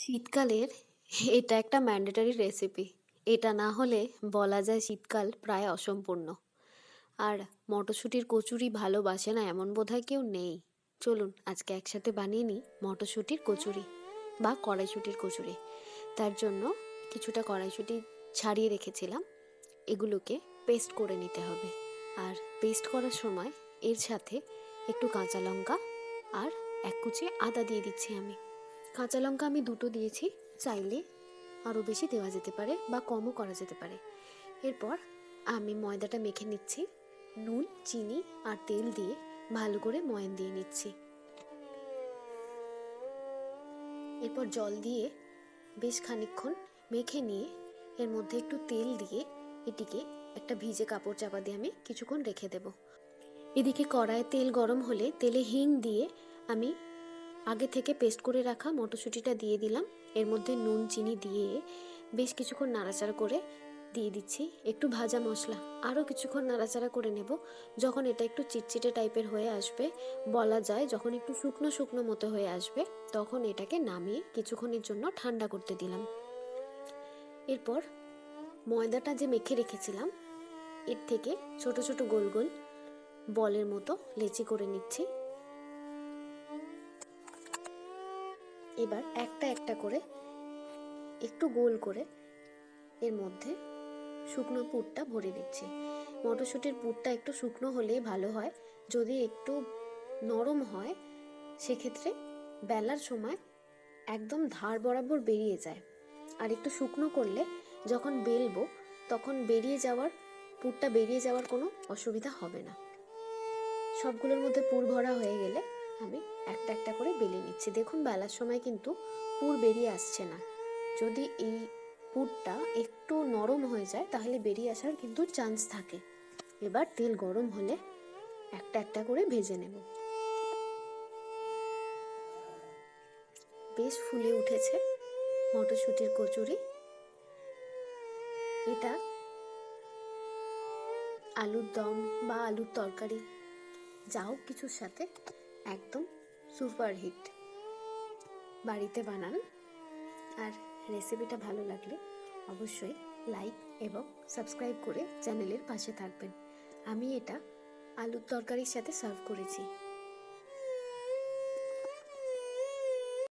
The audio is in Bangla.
শীতকালের এটা একটা ম্যান্ডেটরি রেসিপি এটা না হলে বলা যায় শীতকাল প্রায় অসম্পূর্ণ। আর মটরশুঁটির কচুরি ভালোবাসে না এমন বোধহয় কেউ নেই। চলুন, আজকে একসাথে বানিয়ে নিই মটরশুঁটির কচুরি বা কড়াইশুঁটির কচুরি। তার জন্য কিছুটা কড়াইশুঁটি ছাড়িয়ে রেখেছিলাম। এগুলোকে পেস্ট করে নিতে হবে। আর পেস্ট করার সময় এর সাথে একটু কাঁচা লঙ্কা আর এক কুচি আদা দিয়ে দিচ্ছি আমি। কাঁচা লঙ্কা আমি দুটো দিয়েছি, চাইলে আরও বেশি দেওয়া যেতে পারে বা কমও করা যেতে পারে। এরপর আমি ময়দাটা মেখে নিচ্ছি, নুন, চিনি আর তেল দিয়ে ভালো করে ময়ান দিয়ে নিচ্ছি। এরপর জল দিয়ে বেশ খানিকক্ষণ মেখে নিয়ে এর মধ্যে একটু তেল দিয়ে এটিকে একটা ভিজে কাপড় চাপা দিয়ে আমি কিছুক্ষণ রেখে দেব। এদিকে কড়ায় তেল গরম হলে তেলে হিং দিয়ে আমি আগে থেকে পেস্ট করে রাখা মটরশুঁটিটা দিয়ে দিলাম। এর মধ্যে নুন, চিনি দিয়ে বেশ কিছুক্ষণ নাড়াচাড়া করে দিয়ে দিচ্ছি। একটু ভাজা মশলা, আরও কিছুক্ষণ নাড়াচাড়া করে নেব। যখন এটা একটু চিটচিটে টাইপের হয়ে আসবে, বলা যায় যখন একটু শুকনো শুকনো মতো হয়ে আসবে, তখন এটাকে নামিয়ে কিছুক্ষণের জন্য ঠান্ডা করতে দিলাম। এরপর ময়দাটা যে মেখে রেখেছিলাম, এর থেকে ছোট ছোট গোল গোল বলের মতো লেচি করে নিচ্ছি। এবার একটা একটা করে একটু গোল করে এর মধ্যে শুকনো পুরটা ভরে দিচ্ছি মটরশুঁটির পুরটা একটু শুকনো হলেই ভালো হয়। যদি একটু নরম হয়, সেক্ষেত্রে বেলার সময় একদম ধার বরাবর বেরিয়ে যায়। আর একটু শুকনো করলে যখন বেলবো, তখন বেরিয়ে যাওয়ার, পুরটা বেরিয়ে যাওয়ার কোনো অসুবিধা হবে না। সবগুলোর মধ্যে পুর ভরা হয়ে গেলে আমি একটা একটা করে বেলে নিচ্ছি। দেখুন, বেলার সময় কিন্তু পুর বেরিয়ে আসছে না। যদি এই পুরটা একটু নরম হয়ে যায়, তাহলে বেরিয়ে আসার কিন্তু চান্স থাকে। এবার তেল গরম হলে একটা একটা করে ভেজে নেব। বেশ ফুলে উঠেছে মটরশুঁটির কচুরি। এটা আলুর দম বা আলুর তরকারি, যা হোক কিছুর সাথে একদম সুপার হিট। বাড়িতে বানান আর রেসিপিটা ভালো লাগলে অবশ্যই লাইক এবং সাবস্ক্রাইব করে চ্যানেলের পাশে থাকবেন। আমি এটা আলুর তরকারির সাথে সার্ভ করেছি।